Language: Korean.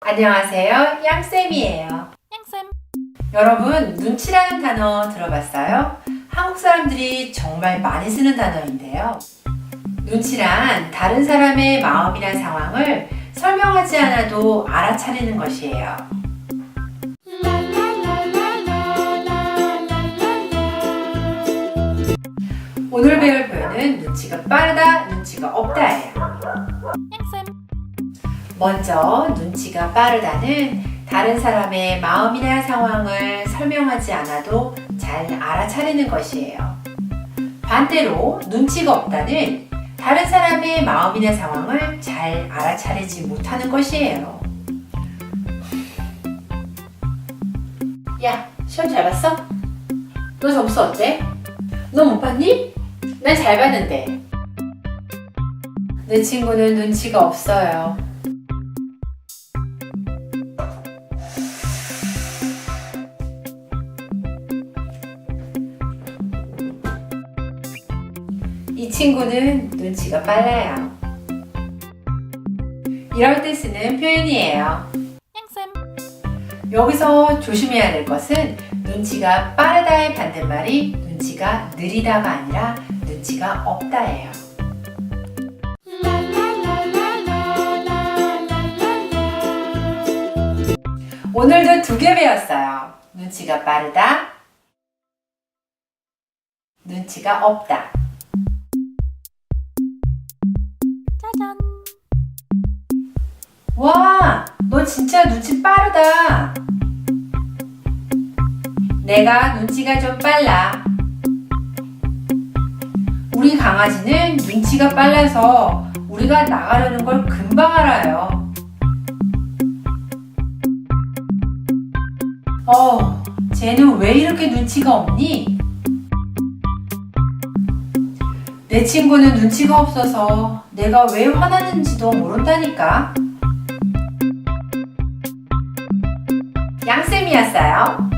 안녕하세요. 양쌤이에요. 양쌤 여러분, 눈치라는 단어 들어봤어요? 한국 사람들이 정말 많이 쓰는 단어인데요. 눈치란 다른 사람의 마음이나 상황을 설명하지 않아도 알아차리는 것이에요. 오늘 배울 표현은 눈치가 빠르다, 눈치가 없다예요. 먼저 눈치가 빠르다는 다른 사람의 마음이나 상황을 설명하지 않아도 잘 알아차리는 것이에요. 반대로 눈치가 없다는 다른 사람의 마음이나 상황을 잘 알아차리지 못하는 것이에요. 야, 시험 잘 봤어? 너 점수 어때? 너 못 봤니? 난 잘 봤는데. 내 친구는 눈치가 없어요. 이 친구는 눈치가 빨라요. 이럴 때 쓰는 표현이에요. 양쌤 여기서 조심해야 될 것은 눈치가 빠르다의 반대말이 눈치가 느리다가 아니라 눈치가 없다예요. 오늘도 두 개 배웠어요. 눈치가 빠르다. 눈치가 없다. 와, 너 진짜 눈치 빠르다. 내가 눈치가 좀 빨라. 우리 강아지는 눈치가 빨라서 우리가 나가려는 걸 금방 알아요. 어, 쟤는 왜 이렇게 눈치가 없니? 내 친구는 눈치가 없어서 내가 왜 화나는지도 모른다니까. 쌤이었어요.